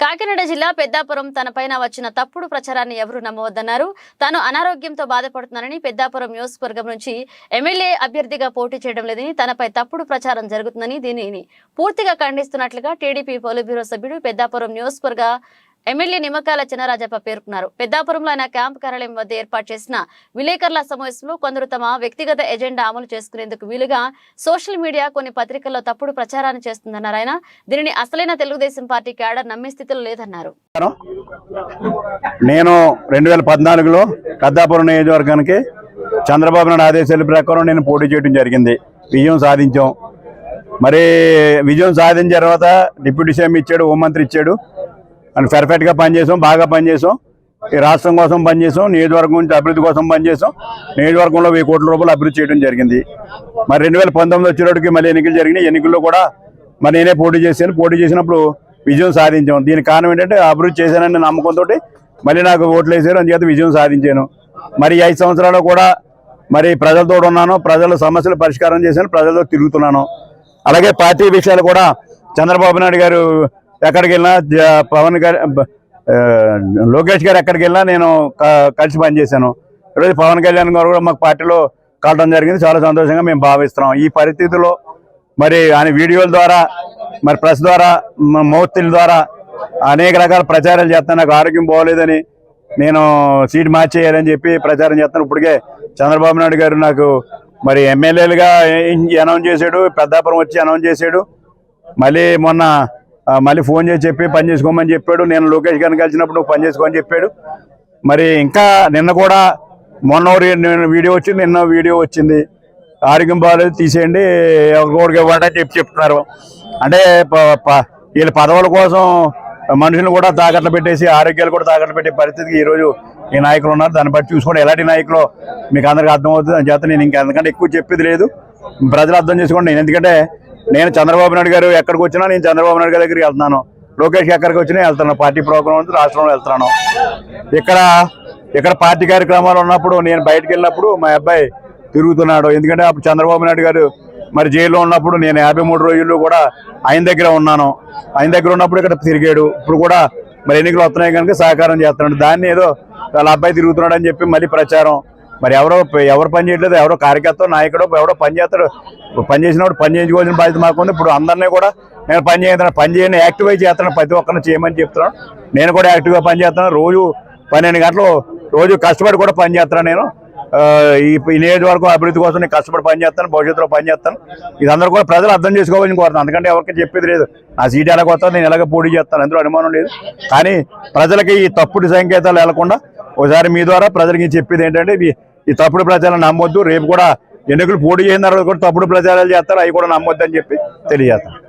కాకినాడ జిల్లా పెద్దాపురం తనపైన వచ్చిన తప్పుడు ప్రచారాన్ని ఎవరు నమ్మవద్దన్నారు. తాను అనారోగ్యంతో బాధపడుతున్నానని పెద్దాపురం నియోజకవర్గం నుంచి ఎమ్మెల్యే అభ్యర్థిగా పోటీ చేయడం లేదని తనపై తప్పుడు ప్రచారం జరుగుతుందని దీనిని పూర్తిగా ఖండిస్తున్నట్లుగా టీడీపీ పోలిట్ బ్యూరో సభ్యుడు పెద్దాపురం నియోజకవర్గ ఎమ్మెల్యే నిమ్మకాయల చినరాజప్ప పేర్కొన్నారు. పెద్దాపురంలో ఆయన క్యాంపు కార్యాలయం వద్ద ఏర్పాటు చేసిన విలేకరుల సమావేశంలో కొందరు తమ వ్యక్తిగత ఎజెండా అమలు చేసుకునేందుకు వీలుగా సోషల్ మీడియా కొన్ని పత్రికల్లో తప్పుడు ప్రచారాన్ని చేస్తుందన్నారు ఆయన. దీనిని అసలైన తెలుగుదేశం పార్టీ క్యాడర్ నమ్మే స్థితిలో లేదన్నారు. నేను రెండు వేల పద్నాలుగులో పెద్దాపురం నియోజకవర్గానికి చంద్రబాబు నాయుడు ఆదేశాల ప్రకారం నేను పోటీ చేయడం జరిగింది. విజయం సాధించాం. మరి విజయం సాధించిన తర్వాత డిప్యూటీ సీఎం ఇచ్చాడు హోంమంత్రి ఇచ్చాడు. అని పర్ఫెక్ట్గా పనిచేసాం బాగా పనిచేసాం. ఈ రాష్ట్రం కోసం పనిచేసాం నియోజకవర్గం నుంచి అభివృద్ధి కోసం పనిచేసాం. నియోజకవర్గంలో వెయ్యి కోట్ల రూపాయలు అభివృద్ధి చేయడం జరిగింది. మరి రెండు వేల పంతొమ్మిది వచ్చేటప్పటికి మళ్ళీ ఎన్నికలు జరిగినాయి. ఎన్నికల్లో కూడా మరి నేనే పోటీ చేశాను. పోటీ చేసినప్పుడు విజయం సాధించాం. దీనికి కారణం ఏంటంటే అభివృద్ధి చేశానని నమ్మకంతో మళ్ళీ నాకు ఓట్లు వేసారు. అందుచేత విజయం సాధించాను. మరి ఐదు సంవత్సరాలు కూడా మరి ప్రజలతో ఉన్నాను. ప్రజల సమస్యలు పరిష్కారం చేశాను. ప్రజలతో తిరుగుతున్నాను. అలాగే పార్టీ విషయాలు కూడా చంద్రబాబు నాయుడు గారు ఎక్కడికి వెళ్ళినా జ- పవన్ గారి లోకేష్ గారు ఎక్కడికి వెళ్ళినా నేను క- కలిసి పనిచేశాను. ఈరోజు పవన్ కళ్యాణ్ గారు కూడా మాకు పార్టీలో కలవడం జరిగింది. చాలా సంతోషంగా మేము భావిస్తున్నాం. ఈ పరిస్థితిలో మరి ఆయన వీడియోల ద్వారా మరి ప్రెస్ ద్వారా మ- ద్వారా అనేక రకాల ప్రచారాలు చేస్తాను నాకు ఆరోగ్యం బాగోలేదని నేను సీట్ మార్చేయాలని చెప్పి ప్రచారం చేస్తాను ఇప్పటికే చంద్రబాబు నాయుడు గారు నాకు మరి ఎమ్మెల్యేలుగా అనౌన్స్ చేశాడు. పెద్దాపురం వచ్చి అనౌన్స్ చేశాడు. మళ్ళీ మొన్న మళ్ళీ ఫోన్ చేసి చెప్పి పని చేసుకోమని చెప్పాడు. నేను లోకేష్ గారిని కలిసినప్పుడు నువ్వు పని చేసుకోమని చెప్పాడు. మరి ఇంకా నిన్న కూడా మొన్న ఒక వీడియో వచ్చింది నిన్న వీడియో వచ్చింది. ఆరోగ్యం బాగాలేదు తీసేయండి ఒకరికి ఇవ్వండి అని చెప్పి చెప్తున్నారు. అంటే ప- ప- వీళ్ళ పదవుల కోసం మనుషులు కూడా తాకట్లు పెట్టేసి ఆరోగ్యాలు కూడా తాకట్లు పెట్టే పరిస్థితికి ఈ రోజు ఈ నాయకులు ఉన్నారు. దాన్ని బట్టి చూసుకోండి. ఎలాంటి నాయకులు మీకు అందరికీ అర్థమవుతుంది. అని చేత నేను ఇంకా ఎందుకంటే ఎక్కువ చెప్పేది లేదు. ప్రజలు అర్థం చేసుకోండి. నేను ఎందుకంటే నేను చంద్రబాబు నాయుడు గారు ఎక్కడికి వచ్చినా నేను చంద్రబాబు నాయుడు గారి దగ్గరికి వెళ్తున్నాను. లోకేష్ ఎక్కడికి వచ్చినా వెళ్తున్నాను. పార్టీ ప్రోగ్రామ్ ఉంది రాష్ట్రంలో వెళ్తున్నాను. ఇక్కడ ఇక్కడ పార్టీ కార్యక్రమాలు ఉన్నప్పుడు నేను బయటకు వెళ్ళినప్పుడు మా అబ్బాయి తిరుగుతున్నాడు. ఎందుకంటే అప్పుడు చంద్రబాబు నాయుడు గారు మరి జైల్లో ఉన్నప్పుడు నేను యాభై మూడు రోజుల్లో కూడా ఆయన దగ్గర ఉన్నాను. ఆయన దగ్గర ఉన్నప్పుడు ఇక్కడ తిరిగాడు. ఇప్పుడు కూడా మరి ఎన్నికలు వస్తున్నాయి కనుక సహకారం చేస్తున్నాడు. దాన్ని ఏదో వాళ్ళ అబ్బాయి తిరుగుతున్నాడు అని చెప్పి మళ్ళీ ప్రచారం మరి ఎవరో ఎవరు పని చేయట్లేదు ఎవరో కార్యకర్త నాయకుడు ఎవరో పని చేస్తాడు పని చేసినప్పుడు పని చేయించుకోవాల్సిన బాధ్యత మాకుంది. ఇప్పుడు అందరినీ కూడా నేను పని చేస్తున్నాను పని చేయని యాక్టివై చేస్తాను ప్రతి ఒక్కరిని చేయమని చెప్తున్నాను. నేను కూడా యాక్టివ్గా పనిచేస్తున్నాను రోజు పన్నెండు గంటలు రోజు కష్టపడి కూడా పని చేస్తాను నేను. ఈ నియోజకవర్గం అభివృద్ధి కోసం నేను కష్టపడి పని చేస్తాను భవిష్యత్తులో పనిచేస్తాను ఇదందరూ కూడా ప్రజలు అర్థం చేసుకోవాలని కోరుతాను ఎందుకంటే ఎవరికి చెప్పేది లేదు. నా సీట్ ఎలా కొత్త నేను ఎలాగ పోటీ చేస్తాను అందులో అనుమానం లేదు. కానీ ప్రజలకి ఈ తప్పుడు సంకేతాలు వెళ్ళకుండా ఒకసారి మీ ద్వారా ప్రజలకి చెప్పేది ఏంటంటే ఈ- తప్పుడు ప్రచారాలు నమ్మొద్దు. రేపు కూడా ఎన్నికలు పోటీ చేసిన తర్వాత కూడా తప్పుడు ప్రచారాలు చేస్తారు. అవి కూడా నమ్మొద్దు అని చెప్పి తెలియజేస్తాను.